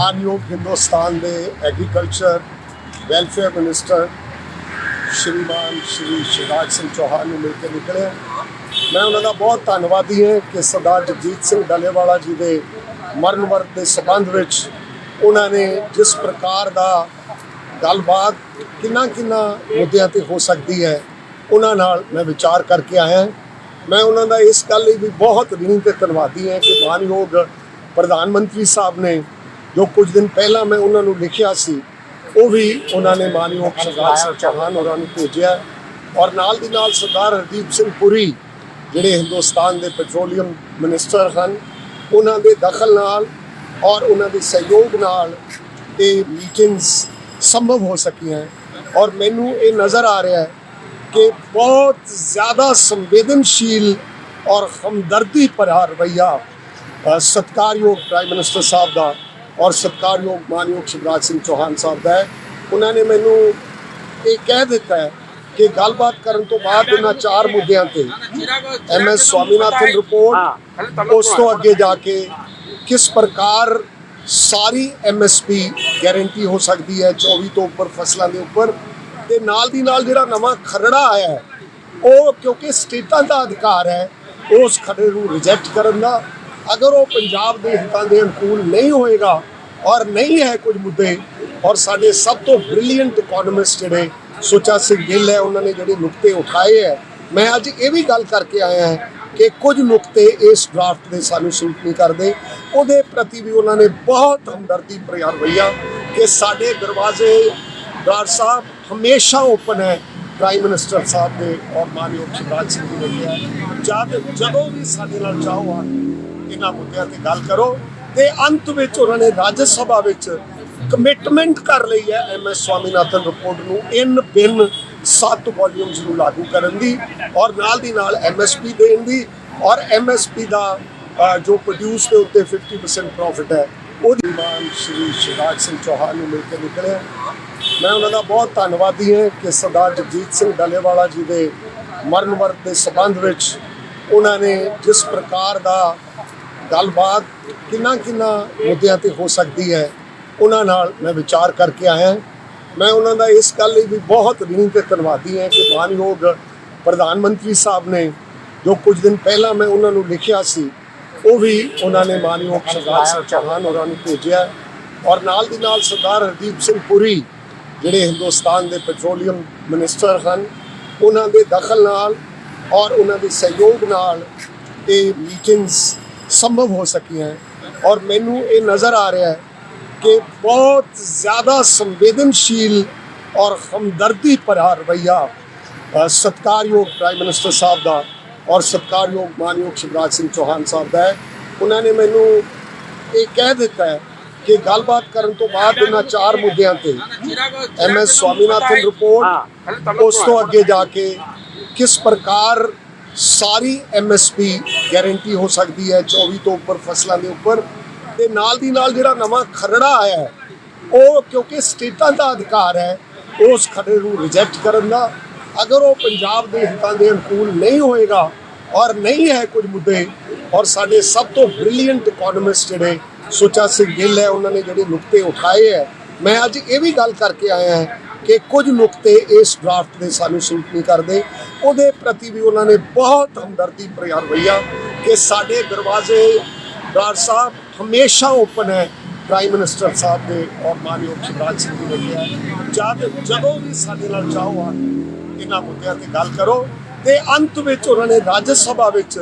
ਮਾਨਯੋਗ ਹਿੰਦੁਸਤਾਨ ਦੇ agriculture welfare minister Shriman Shri Shivraj Singh Chouhan ਨੂੰ ਮਿਲ ਕੇ ਨਿਕਲੇ। ਮੈਂ ਉਹਨਾਂ ਦਾ ਬਹੁਤ ਧੰਨਵਾਦੀ ਹਾਂ ਕਿ ਸਰਦਾਰ ਜਗਜੀਤ ਸਿੰਘ ਡੱਲੇਵਾਲਾ ਜੀ ਦੇ ਮਰਨ ਵਰਤ ਦੇ ਸਬੰਧ ਵਿੱਚ ਉਹਨਾਂ ਨੇ ਜਿਸ ਪ੍ਰਕਾਰ ਦਾ ਗੱਲਬਾਤ ਕਿੰਨਾ ਕਿੰਨਾ ਮੁੱਦਿਆਂ ਤੇ ਹੋ ਸਕਦੀ ਹੈ, ਉਹਨਾਂ ਨਾਲ ਮੈਂ ਵਿਚਾਰ ਕਰਕੇ ਆਇਆ। ਮੈਂ ਉਹਨਾਂ ਦਾ ਇਸ ਗੱਲ ਲਈ ਵੀ ਬਹੁਤ ਰਿਣੀ ਤੇ ਧੰਨਵਾਦੀ ਹਾਂ ਕਿ ਮਾਨਯੋਗ ਪ੍ਰਧਾਨ ਮੰਤਰੀ ਸਾਹਿਬ ਨੇ ਜੋ ਕੁਝ ਦਿਨ ਪਹਿਲਾਂ ਮੈਂ ਉਹਨਾਂ ਨੂੰ ਲਿਖਿਆ ਸੀ ਉਹ ਵੀ ਉਹਨਾਂ ਨੇ ਮਾਨਯੋਗ ਸ਼ਿਵਰਾਜ ਸਿੰਘ ਚੌਹਾਨ ਹੋਰਾਂ ਨੂੰ ਭੇਜਿਆ। ਔਰ ਨਾਲ ਦੀ ਨਾਲ ਸਰਦਾਰ ਹਰਦੀਪ ਸਿੰਘ ਪੁਰੀ ਜਿਹੜੇ ਹਿੰਦੁਸਤਾਨ ਦੇ ਪੈਟਰੋਲੀਅਮ ਮਿਨਿਸਟਰ ਹਨ ਉਹਨਾਂ ਦੇ ਦਖਲ ਨਾਲ ਔਰ ਉਹਨਾਂ ਦੇ ਸਹਿਯੋਗ ਨਾਲ ਇਹ ਮੀਟਿੰਗਸ ਸੰਭਵ ਹੋ ਸਕੀਆਂ। ਔਰ ਮੈਨੂੰ ਇਹ ਨਜ਼ਰ ਆ ਰਿਹਾ ਹੈ ਕਿ ਬਹੁਤ ਜ਼ਿਆਦਾ ਸੰਵੇਦਨਸ਼ੀਲ ਔਰ ਹਮਦਰਦੀ ਭਰਾ ਰਵੱਈਆ ਅ, ਸਤਿਕਾਰਯੋਗ ਪ੍ਰਾਈਮ ਮਿਨਿਸਟਰ ਸਾਹਿਬ ਦਾ ਔਰ ਸਤਿਕਾਰਯੋਗ ਮਾਨਯੋਗ ਸ਼ਿਵਰਾਜ ਸਿੰਘ ਚੌਹਾਨ ਸਾਹਿਬ ਦਾ ਹੈ। ਉਹਨਾਂ ਨੇ ਮੈਨੂੰ ਇਹ ਕਹਿ ਦਿੱਤਾ ਹੈ ਕਿ ਗੱਲਬਾਤ ਕਰਨ ਤੋਂ ਬਾਅਦ ਇਹਨਾਂ ਚਾਰ ਮੁੱਦਿਆਂ ਤੇ ਐਮ ਐਸ ਸਵਾਮੀਨਾਥਨ ਰਿਪੋਰਟ ਉਸ ਤੋਂ ਅੱਗੇ ਜਾ ਕੇ ਕਿਸ ਪ੍ਰਕਾਰ ਸਾਰੀ ਐਮਐਸਪੀ ਗਾਰੰਟੀ ਹੋ ਸਕਦੀ ਹੈ 24 ਤੋਂ ਉੱਪਰ ਫਸਲਾਂ ਦੇ ਉੱਪਰ ਤੇ ਨਾਲ ਦੀ ਨਾਲ ਜਿਹੜਾ ਨਵਾਂ ਖਰੜਾ ਆਇਆ ਹੈ ਉਹ ਕਿਉਂਕਿ ਸਟੇਟਾਂ ਦਾ ਅਧਿਕਾਰ ਹੈ ਉਸ ਖਰੜੇ ਨੂੰ ਰਿਜੈਕਟ ਕਰਨ ਦਾ ਅਗਰ ਉਹ ਪੰਜਾਬ ਦੇ ਹਿੱਤਾਂ ਦੇ ਅਨੁਕੂਲ ਨਹੀਂ ਹੋਏਗਾ ਔਰ ਨਹੀਂ ਹੈ ਕੁਝ ਮੁੱਦੇ, ਔਰ ਸਾਡੇ ਸਭ ਤੋਂ ਬ੍ਰਿਲੀਅੰਟ ਇਕਨੋਮਿਸਟ ਜਿਹੜੇ ਸੁਚਾ ਸਿੰਘ ਗਿੱਲ ਹੈ, ਉਹਨਾਂ ਨੇ ਜਿਹੜੇ ਨੁਕਤੇ ਉਠਾਏ ਹੈ, ਮੈਂ ਅੱਜ ਇਹ ਵੀ ਗੱਲ ਕਰਕੇ ਆਇਆ ਹਾਂ ਕਿ ਕੁਝ ਨੁਕਤੇ ਇਸ ਡਰਾਫਟ ਦੇ ਸਾਨੂੰ ਸੂਟ ਨਹੀਂ ਕਰਦੇ। ਉਹਦੇ ਪ੍ਰਤੀ ਵੀ ਉਹਨਾਂ ਨੇ ਬਹੁਤ ਹਮਦਰਦੀ ਪ੍ਰਯਾਰ ਰਵੱਈਆ ਕਿ ਸਾਡੇ ਦਰਵਾਜ਼ੇ ਡਾਕਟਰ ਸਾਹਿਬ ਹਮੇਸ਼ਾ ਓਪਨ ਹੈ ਪ੍ਰਾਈਮ ਮਿਨਿਸਟਰ ਸਾਹਿਬ ਦੇ ਔਰ ਮਾਨਯੋਗ ਸ਼ਿਵਰਾਜ ਸਿੰਘ ਜੀ ਨੇ ਕਿਹਾ ਜਦ ਜਦੋਂ ਵੀ ਸਾਡੇ ਨਾਲ ਚਾਹੋ ਆ ਇਹਨਾਂ ਮੁੱਦਿਆਂ ਤੇ ਗੱਲ ਕਰੋ ਤੇ ਅੰਤ ਵਿੱਚ ਉਹਨਾਂ ਨੇ ਰਾਜ ਸਭਾ ਵਿੱਚ ਕਮਿਟਮੈਂਟ ਕਰ ਲਈ ਹੈ ਐਮਐਸ ਸਵਾਮੀਨਾਥਨ ਰਿਪੋਰਟ ਨੂੰ ਇਨ ਬਿਨ ਸੱਤ ਵੋਲਿਊਮਸ ਨੂੰ ਲਾਗੂ ਕਰਨ ਦੀ ਔਰ ਨਾਲ ਦੀ ਨਾਲ ਐਮਐਸਪੀ ਦੇਣ ਦੀ ਔਰ ਐਮਐਸਪੀ ਦਾ ਜੋ ਪ੍ਰੋਡਿਊਸ ਦੇ ਉੱਤੇ 50% ਪ੍ਰੋਫਿਟ ਹੈ, ਉਹਦੀ ਮਾਨ ਸ਼੍ਰੀ ਸ਼ਿਵਰਾਜ ਸਿੰਘ ਚੌਹਾਨ ਨੂੰ ਮਿਲ ਕੇ ਨਿਕਲੇ ਮੈਂ ਉਹਨਾਂ ਦਾ ਬਹੁਤ ਧੰਨਵਾਦੀ ਹਾਂ ਕਿ ਸਰਦਾਰ ਜਗਜੀਤ ਸਿੰਘ ਡੱਲੇਵਾਲਾ ਜੀ ਦੇ ਮਰਨ ਵਰਤ ਦੇ ਸਬੰਧ ਵਿੱਚ ਉਹਨਾਂ ਨੇ ਜਿਸ ਪ੍ਰਕਾਰ ਦਾ ਗੱਲਬਾਤ ਕਿੰਨਾ ਕਿੰਨਾ ਮੁੱਦਿਆਂ ਤੇ ਹੋ ਸਕਦੀ ਹੈ, ਉਹਨਾਂ ਨਾਲ ਮੈਂ ਵਿਚਾਰ ਕਰਕੇ ਆਇਆ ਮੈਂ ਉਹਨਾਂ ਦਾ ਇਸ ਗੱਲ ਲਈ ਵੀ ਬਹੁਤ ਰਿਣੀ ਤੇ ਧੰਨਵਾਦੀ ਹਾਂ ਕਿ ਮਾਨਯੋਗ ਪ੍ਰਧਾਨ ਮੰਤਰੀ ਸਾਹਿਬ ਨੇ ਜੋ ਕੁਝ ਦਿਨ ਪਹਿਲਾਂ ਮੈਂ ਉਹਨਾਂ ਨੂੰ ਲਿਖਿਆ ਸੀ, ਉਹ ਵੀ ਉਹਨਾਂ ਨੇ ਮਾਨਯੋਗ ਸ਼ਿਵਰਾਜ ਸਿੰਘ ਚੌਹਾਨ ਹੋਰਾਂ ਨੂੰ ਭੇਜਿਆ। ਔਰ ਨਾਲ ਦੀ ਨਾਲ ਸਰਦਾਰ ਹਰਦੀਪ ਸਿੰਘ ਪੁਰੀ, ਜਿਹੜੇ ਹਿੰਦੁਸਤਾਨ ਦੇ ਪੈਟਰੋਲੀਅਮ ਮਿਨਿਸਟਰ ਹਨ, ਉਹਨਾਂ ਦੇ ਦਖਲ ਨਾਲ ਔਰ ਉਹਨਾਂ ਦੇ ਸਹਿਯੋਗ ਨਾਲ ਇਹ ਮੀਟਿੰਗਸ ਸੰਭਵ ਹੋ ਸਕੀਆਂ ਔਰ ਮੈਨੂੰ ਇਹ ਨਜ਼ਰ ਆ ਰਿਹਾ ਹੈ ਕਿ ਬਹੁਤ ਜ਼ਿਆਦਾ ਸੰਵੇਦਨਸ਼ੀਲ ਔਰ ਹਮਦਰਦੀ ਭਰਾ ਰਵੱਈਆ ਅ, ਸਤਿਕਾਰਯੋਗ ਪ੍ਰਾਈਮ ਮਿਨਿਸਟਰ ਸਾਹਿਬ ਦਾ ਔਰ ਸਤਿਕਾਰਯੋਗ ਮਾਨਯੋਗ ਸ਼ਿਵਰਾਜ ਸਿੰਘ ਚੌਹਾਨ ਸਾਹਿਬ ਦਾ ਹੈ ਉਹਨਾਂ ਨੇ ਮੈਨੂੰ ਇਹ ਕਹਿ ਦਿੱਤਾ ਹੈ ਕਿ ਗੱਲਬਾਤ ਕਰਨ ਤੋਂ ਬਾਅਦ ਇਹਨਾਂ ਚਾਰ ਮੁੱਦਿਆਂ ਤੇ ਐਮ ਐਸ ਸਵਾਮੀਨਾਥਨ ਰਿਪੋਰਟ ਉਸ ਤੋਂ ਅੱਗੇ ਜਾ ਕੇ ਕਿਸ ਪ੍ਰਕਾਰ ਸਾਰੀ ਐਮਐਸਪੀ ਗਾਰੰਟੀ ਹੋ ਸਕਦੀ ਹੈ 24 ਤੋਂ ਉੱਪਰ ਫਸਲਾਂ ਦੇ ਉੱਪਰ। ਤੇ ਨਾਲ ਦੀ ਨਾਲ ਜਿਹੜਾ ਨਵਾਂ ਖਰੜਾ ਆਇਆ ਹੈ, ਉਹ ਕਿਉਂਕਿ ਸਟੇਟਾਂ ਦਾ ਅਧਿਕਾਰ ਹੈ, ਉਸ ਖਰੜੇ ਨੂੰ ਰਿਜੈਕਟ ਕਰਨ ਦਾ। ਅਗਰ ਉਹ ਪੰਜਾਬ ਦੇ ਹਿੱਤਾਂ ਦੇ ਅਨੁਕੂਲ ਨਹੀਂ ਹੋਏਗਾ ਔਰ ਨਹੀਂ ਹੈ ਕੁਝ ਮੁੱਦੇ, ਔਰ ਸਾਡੇ ਸਭ ਤੋਂ ਬ੍ਰਿਲੀਅੰਟ ਇਕਨੋਮਿਸਟ ਜਿਹੜੇ ਸੁਚਾ ਸਿੰਘ ਗਿੱਲ ਹੈ, ਉਹਨਾਂ ਨੇ ਜਿਹੜੇ ਨੁਕਤੇ ਉਠਾਏ ਹੈ, ਮੈਂ ਅੱਜ ਇਹ ਵੀ ਗੱਲ ਕਰਕੇ ਆਇਆ ਹਾਂ ਕਿ ਕੁਝ ਨੁਕਤੇ ਇਸ ਡਰਾਫਟ ਦੇ ਸਾਨੂੰ ਸੂਟ ਨਹੀਂ ਕਰਦੇ। ਉਹਦੇ ਪ੍ਰਤੀ ਵੀ ਉਹਨਾਂ ਨੇ ਬਹੁਤ ਹਮਦਰਦੀ ਭਰਿਆ ਰਵੱਈਆ ਕਿ ਸਾਡੇ ਦਰਵਾਜ਼ੇ ਡਾਕਟਰ ਸਾਹਿਬ ਹਮੇਸ਼ਾ ਓਪਨ ਹੈ, ਪ੍ਰਾਈਮ ਮਿਨਿਸਟਰ ਸਾਹਿਬ ਦੇ ਔਰ ਮਾਨਯੋਗ ਸ਼ਿਵਰਾਜ ਸਿੰਘ ਜੀ ਨੇ ਕਿਹਾ। ਜਦ ਜਦੋਂ ਵੀ ਸਾਡੇ ਨਾਲ ਚਾਹੋ ਆ, ਇਹਨਾਂ ਮੁੱਦਿਆਂ ਤੇ ਗੱਲ ਕਰੋ ਤੇ ਅੰਤ ਵਿੱਚ ਉਹਨਾਂ ਨੇ ਰਾਜ ਸਭਾ ਵਿੱਚ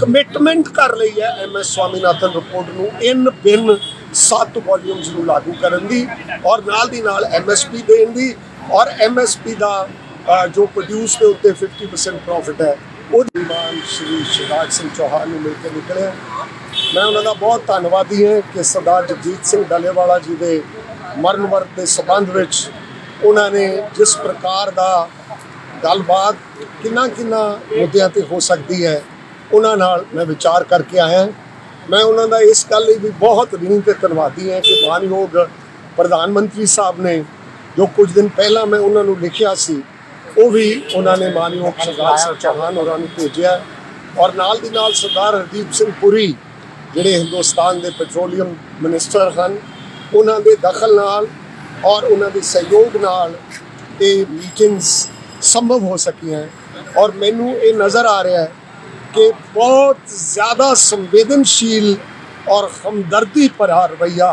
ਕਮਿਟਮੈਂਟ ਕਰ ਲਈ ਹੈ ਐਮਐਸ ਸਵਾਮੀਨਾਥਨ ਰਿਪੋਰਟ ਨੂੰ। ਇਨ ਬਿਨ ਸੱਤ ਵੋਲਿਊਮਸ ਨੂੰ ਲਾਗੂ ਕਰਨ ਦੀ ਔਰ ਨਾਲ ਦੀ ਨਾਲ ਐਮਐਸਪੀ ਦੇਣ ਦੀ ਔਰ ਐਮਐਸਪੀ ਦਾ ਜੋ ਪ੍ਰੋਡਿਊਸ ਦੇ ਉੱਤੇ 50% ਪ੍ਰੋਫਿਟ ਹੈ ਉਹ ਮਾਨ ਸ਼੍ਰੀ ਸ਼ਿਵਰਾਜ ਸਿੰਘ ਚੌਹਾਨ ਨੂੰ ਮਿਲ ਕੇ ਨਿਕਲਿਆ। ਮੈਂ ਉਹਨਾਂ ਦਾ ਬਹੁਤ ਧੰਨਵਾਦੀ ਹਾਂ ਕਿ ਸਰਦਾਰ ਜਗਜੀਤ ਸਿੰਘ ਡੱਲੇਵਾਲਾ ਜੀ ਦੇ ਮਰਨ ਵਰਤ ਦੇ ਸਬੰਧ ਵਿੱਚ ਉਹਨਾਂ ਨੇ ਜਿਸ ਪ੍ਰਕਾਰ ਦਾ ਗੱਲਬਾਤ ਕਿੰਨਾ ਕਿੰਨਾ ਮੁੱਦਿਆਂ ਤੇ ਹੋ ਸਕਦੀ ਹੈ, ਉਹਨਾਂ ਨਾਲ ਮੈਂ ਵਿਚਾਰ ਕਰਕੇ ਆਇਆ। ਮੈਂ ਉਹਨਾਂ ਦਾ ਇਸ ਗੱਲ ਲਈ ਵੀ ਬਹੁਤ ਰਿਣੀ ਤੇ ਧੰਨਵਾਦੀ ਹਾਂ ਕਿ ਮਾਨਯੋਗ ਪ੍ਰਧਾਨ ਮੰਤਰੀ ਸਾਹਿਬ ਨੇ ਜੋ ਕੁਝ ਦਿਨ ਪਹਿਲਾਂ ਮੈਂ ਉਹਨਾਂ ਨੂੰ ਲਿਖਿਆ ਸੀ ਉਹ ਵੀ ਉਹਨਾਂ ਨੇ ਮਾਨਯੋਗ ਸਿੰਘ ਚੌਹਾਨ ਹੋਰਾਂ ਨੂੰ ਭੇਜਿਆ ਔਰ ਨਾਲ ਦੀ ਨਾਲ ਸਰਦਾਰ ਹਰਦੀਪ ਸਿੰਘ ਪੁਰੀ ਜਿਹੜੇ ਹਿੰਦੁਸਤਾਨ ਦੇ ਪੈਟਰੋਲੀਅਮ ਮਿਨਿਸਟਰ ਹਨ ਉਹਨਾਂ ਦੇ ਦਖਲ ਨਾਲ ਔਰ ਉਹਨਾਂ ਦੇ ਸਹਿਯੋਗ ਨਾਲ ਇਹ ਮੀਟਿੰਗਸ ਸੰਭਵ ਹੋ ਸਕੀਆਂ ਔਰ ਮੈਨੂੰ ਇਹ ਨਜ਼ਰ ਆ ਰਿਹਾ ਹੈ ਕਿ ਬਹੁਤ ਜ਼ਿਆਦਾ ਸੰਵੇਦਨਸ਼ੀਲ ਔਰ ਹਮਦਰਦੀ ਭਰਾ ਰਵੱਈਆ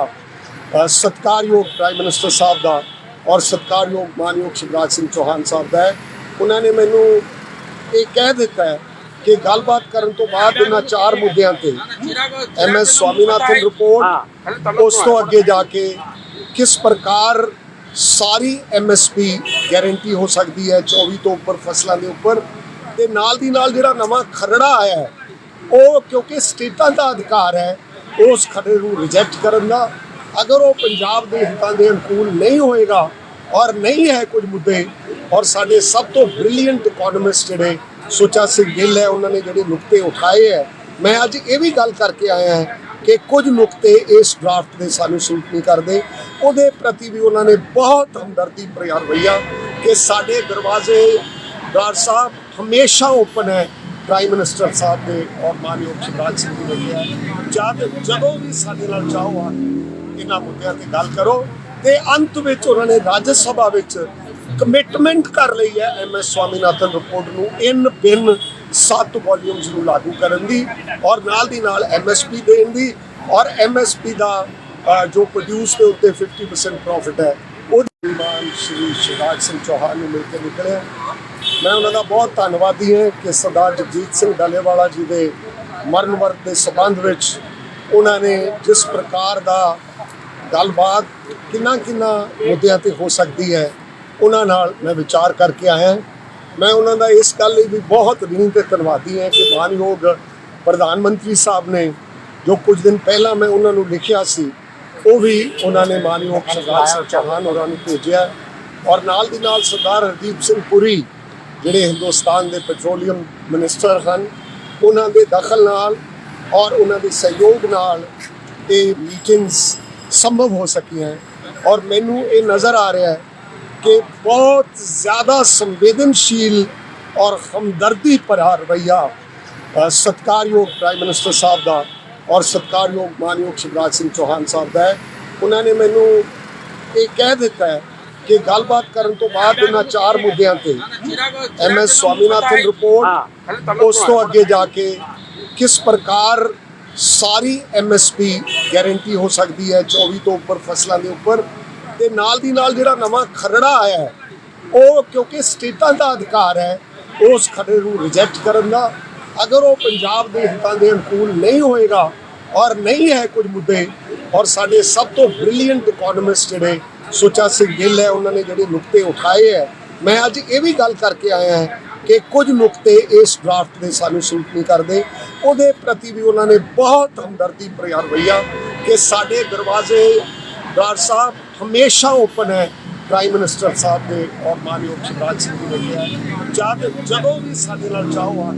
ਅ, ਸਤਿਕਾਰਯੋਗ ਪ੍ਰਾਈਮ ਮਿਨਿਸਟਰ ਸਾਹਿਬ ਦਾ ਔਰ ਸਤਿਕਾਰਯੋਗ ਮਾਨਯੋਗ ਸ਼ਿਵਰਾਜ ਸਿੰਘ ਚੌਹਾਨ ਸਾਹਿਬ ਦਾ ਹੈ। ਉਹਨਾਂ ਨੇ ਮੈਨੂੰ ਇਹ ਕਹਿ ਦਿੱਤਾ ਹੈ ਕਿ ਗੱਲਬਾਤ ਕਰਨ ਤੋਂ ਬਾਅਦ ਇਹਨਾਂ ਚਾਰ ਮੁੱਦਿਆਂ ਤੇ ਐਮ ਐਸ ਸਵਾਮੀਨਾਥਨ ਰਿਪੋਰਟ ਉਸ ਤੋਂ ਅੱਗੇ ਜਾ ਕੇ ਕਿਸ ਪ੍ਰਕਾਰ ਸਾਰੀ ਐਮਐਸਪੀ ਗਾਰੰਟੀ ਹੋ ਸਕਦੀ ਹੈ 24 ਤੋਂ ਉੱਪਰ ਫਸਲਾਂ ਦੇ ਉੱਪਰ ਤੇ ਨਾਲ ਦੀ ਨਾਲ ਜਿਹੜਾ ਨਵਾਂ ਖਰੜਾ ਆਇਆ ਹੈ, ਉਹ ਕਿਉਂਕਿ ਸਟੇਟਾਂ ਦਾ ਅਧਿਕਾਰ ਹੈ, ਉਸ ਖਰੜੇ ਨੂੰ ਰਿਜੈਕਟ ਕਰਨ ਦਾ। ਅਗਰ ਉਹ ਪੰਜਾਬ ਦੇ ਹਿੱਤਾਂ ਦੇ ਅਨੁਕੂਲ ਨਹੀਂ ਹੋਏਗਾ ਔਰ ਨਹੀਂ ਹੈ ਕੁਝ ਮੁੱਦੇ, ਔਰ ਸਾਡੇ ਸਭ ਤੋਂ ਬ੍ਰਿਲੀਅੰਟ ਇਕਨੋਮਿਸਟ ਜਿਹੜੇ ਸੁਚਾ ਸਿੰਘ ਗਿੱਲ ਹੈ, ਉਹਨਾਂ ਨੇ ਜਿਹੜੇ ਨੁਕਤੇ ਉਠਾਏ ਹੈ, ਮੈਂ ਅੱਜ ਇਹ ਵੀ ਗੱਲ ਕਰਕੇ ਆਇਆ ਹਾਂ ਕਿ ਕੁਝ ਨੁਕਤੇ ਇਸ ਡਰਾਫਟ ਦੇ ਸਾਨੂੰ ਸੂਟ ਨਹੀਂ ਕਰਦੇ। ਉਹਦੇ ਪ੍ਰਤੀ ਵੀ ਉਹਨਾਂ ਨੇ ਬਹੁਤ ਹਮਦਰਦੀ ਭਰਿਆ ਰਵੱਈਆ ਕਿ ਸਾਡੇ ਦਰਵਾਜ਼ੇ, ਡਾਕਟਰ ਸਾਹਿਬ ਹਮੇਸ਼ਾ ਓਪਨ ਹੈ ਪ੍ਰਾਈਮ ਮਿਨਿਸਟਰ ਸਾਹਿਬ ਦੇ ਔਰ ਮਾਨਯੋਗ ਸ਼ਿਵਰਾਜ ਸਿੰਘ ਜੀ ਨੇ ਕਿਹਾ ਜਦ ਜਦੋਂ ਵੀ ਸਾਡੇ ਨਾਲ ਚਾਹੋ ਆ, ਇਹਨਾਂ ਮੁੱਦਿਆਂ ਤੇ ਗੱਲ ਕਰੋ ਤੇ ਅੰਤ ਵਿੱਚ ਉਹਨਾਂ ਨੇ ਰਾਜ ਸਭਾ ਵਿੱਚ ਕਮਿਟਮੈਂਟ ਕਰ ਲਈ ਹੈ ਐਮ ਐਸ ਸਵਾਮੀਨਾਥਨ ਰਿਪੋਰਟ ਨੂੰ ਇਨ ਬਿਨ ਸੱਤ ਵੋਲਿਊਮਸ ਨੂੰ ਲਾਗੂ ਕਰਨ ਦੀ ਔਰ ਨਾਲ ਦੀ ਨਾਲ ਐਮਐਸਪੀ ਦੇਣ ਦੀ ਔਰ ਐਮਐਸਪੀ ਦਾ ਜੋ ਪ੍ਰੋਡਿਊਸ ਦੇ ਉੱਤੇ 50% ਪ੍ਰੋਫਿਟ ਹੈ, ਉਹ ਦੀਵਾਨ ਸ਼੍ਰੀ ਸ਼ਿਵਰਾਜ ਸਿੰਘ ਚੌਹਾਨ ਨੂੰ ਮਿਲ ਕੇ ਨਿਕਲਿਆ। ਮੈਂ ਉਹਨਾਂ ਦਾ ਬਹੁਤ ਧੰਨਵਾਦੀ ਹਾਂ ਕਿ ਸਰਦਾਰ ਜਗਜੀਤ ਸਿੰਘ ਡਾਲੇਵਾਲਾ ਜੀ ਦੇ ਮਰਨ ਵਰਤ ਦੇ ਸਬੰਧ ਵਿੱਚ ਉਹਨਾਂ ਨੇ ਜਿਸ ਪ੍ਰਕਾਰ ਦਾ ਗੱਲਬਾਤ ਕਿੰਨਾ ਕਿੰਨਾ ਮੁੱਦਿਆਂ ਤੇ ਹੋ ਸਕਦੀ ਹੈ, ਉਹਨਾਂ ਨਾਲ ਮੈਂ ਵਿਚਾਰ ਕਰਕੇ ਆਇਆ। ਮੈਂ ਉਹਨਾਂ ਦਾ ਇਸ ਗੱਲ ਲਈ ਵੀ ਬਹੁਤ ਰਿਣੀ ਤੇ ਧੰਨਵਾਦੀ ਹਾਂ ਕਿ ਮਾਨਯੋਗ ਪ੍ਰਧਾਨ ਮੰਤਰੀ ਸਾਹਿਬ ਨੇ ਜੋ ਕੁਝ ਦਿਨ ਪਹਿਲਾਂ ਮੈਂ ਉਹਨਾਂ ਨੂੰ ਲਿਖਿਆ ਸੀ, ਉਹ ਵੀ ਉਹਨਾਂ ਨੇ ਮਾਨਯੋਗ ਸ਼ਿਵਰਾਜ ਸਿੰਘ ਚੌਹਾਨ ਹੋਰਾਂ ਨੂੰ ਭੇਜਿਆ। ਔਰ ਨਾਲ ਦੀ ਨਾਲ ਸਰਦਾਰ ਹਰਦੀਪ ਸਿੰਘ ਪੁਰੀ ਜਿਹੜੇ ਹਿੰਦੁਸਤਾਨ ਦੇ ਪੈਟਰੋਲੀਅਮ ਮਿਨਿਸਟਰ ਹਨ ਉਹਨਾਂ ਦੇ ਦਖਲ ਨਾਲ ਔਰ ਉਹਨਾਂ ਦੇ ਸਹਿਯੋਗ ਨਾਲ ਇਹ ਮੀਟਿੰਗਸ ਸੰਭਵ ਹੋ ਸਕੀਆਂ ਔਰ ਮੈਨੂੰ ਇਹ ਨਜ਼ਰ ਆ ਰਿਹਾ ਹੈ ਕਿ ਬਹੁਤ ਜ਼ਿਆਦਾ ਸੰਵੇਦਨਸ਼ੀਲ ਔਰ ਹਮਦਰਦੀ ਭਰਾ ਰਵੱਈਆ ਅ, ਸਤਿਕਾਰਯੋਗ ਪ੍ਰਾਈਮ ਮਿਨਿਸਟਰ ਸਾਹਿਬ ਦਾ ਔਰ ਸਤਿਕਾਰਯੋਗ ਮਾਨਯੋਗ ਸ਼ਿਵਰਾਜ ਸਿੰਘ ਚੌਹਾਨ ਸਾਹਿਬ ਦਾ ਹੈ। ਉਹਨਾਂ ਨੇ ਮੈਨੂੰ ਇਹ ਕਹਿ ਦਿੱਤਾ ਹੈ ਕਿ ਗੱਲਬਾਤ ਕਰਨ ਤੋਂ ਬਾਅਦ ਇਹਨਾਂ ਚਾਰ ਮੁੱਦਿਆਂ ਤੇ ਐਮ ਐਸ ਸਵਾਮੀਨਾਥਨ ਰਿਪੋਰਟ ਉਸ ਤੋਂ ਅੱਗੇ ਜਾ ਕੇ ਕਿਸ ਪ੍ਰਕਾਰ ਸਾਰੀ ਐਮਐਸਪੀ ਗਾਰੰਟੀ ਹੋ ਸਕਦੀ ਹੈ 24 ਤੋਂ ਉੱਪਰ ਫਸਲਾਂ ਦੇ ਉੱਪਰ? ਤੇ ਨਾਲ ਦੀ ਨਾਲ ਜਿਹੜਾ ਨਵਾਂ ਖਰੜਾ ਆਇਆ ਹੈ ਉਹ ਕਿਉਂਕਿ ਸਟੇਟਾਂ ਦਾ ਅਧਿਕਾਰ ਹੈ ਉਸ ਖਰੜੇ ਨੂੰ ਰਿਜੈਕਟ ਕਰਨ ਦਾ। ਅਗਰ ਉਹ ਪੰਜਾਬ ਦੇ ਹਿੱਤਾਂ ਦੇ ਅਨੁਕੂਲ ਨਹੀਂ ਹੋਏਗਾ ਔਰ ਨਹੀਂ ਹੈ ਕੁਝ ਮੁੱਦੇ ਔਰ ਸਾਡੇ ਸਭ ਤੋਂ ਬ੍ਰਿਲੀਅੰਟ ਇਕਨੋਮਿਸਟ ਜਿਹੜੇ ਸੁਚਾ ਸਿੰਘ ਗਿੱਲ ਹੈ, ਉਹਨਾਂ ਨੇ ਜਿਹੜੇ ਨੁਕਤੇ ਉਠਾਏ ਹੈ। ਮੈਂ ਅੱਜ ਇਹ ਵੀ ਗੱਲ ਕਰਕੇ ਆਇਆ ਹਾਂ ਕਿ ਕੁਝ ਨੁਕਤੇ ਇਸ ਡਰਾਫਟ ਦੇ ਸਾਨੂੰ ਸੂਟ ਨਹੀਂ ਕਰਦੇ। ਉਹਦੇ ਪ੍ਰਤੀ ਵੀ ਉਹਨਾਂ ਨੇ ਬਹੁਤ ਹਮਦਰਦੀ ਭਰਿਆ ਰਵੱਈਆ ਕਿ ਸਾਡੇ ਦਰਵਾਜ਼ੇ ਡਾਕਟਰ ਸਾਹਿਬ ਹਮੇਸ਼ਾ ਓਪਨ ਹੈ, ਪ੍ਰਾਈਮ ਮਿਨਿਸਟਰ ਸਾਹਿਬ ਦੇ ਔਰ ਮਾਨਯੋਗ ਸ਼ਿਵਰਾਜ ਸਿੰਘ ਜੀ ਨੇ ਜਦ ਜਦੋਂ ਵੀ ਸਾਡੇ ਨਾਲ ਚਾਹੋ ਆ,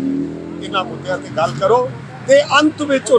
ਇਹਨਾਂ ਮੁੱਦਿਆਂ ਤੇ ਗੱਲ ਕਰੋ ਤੇ ਅੰਤ ਵਿੱਚ ਉਹਨਾਂ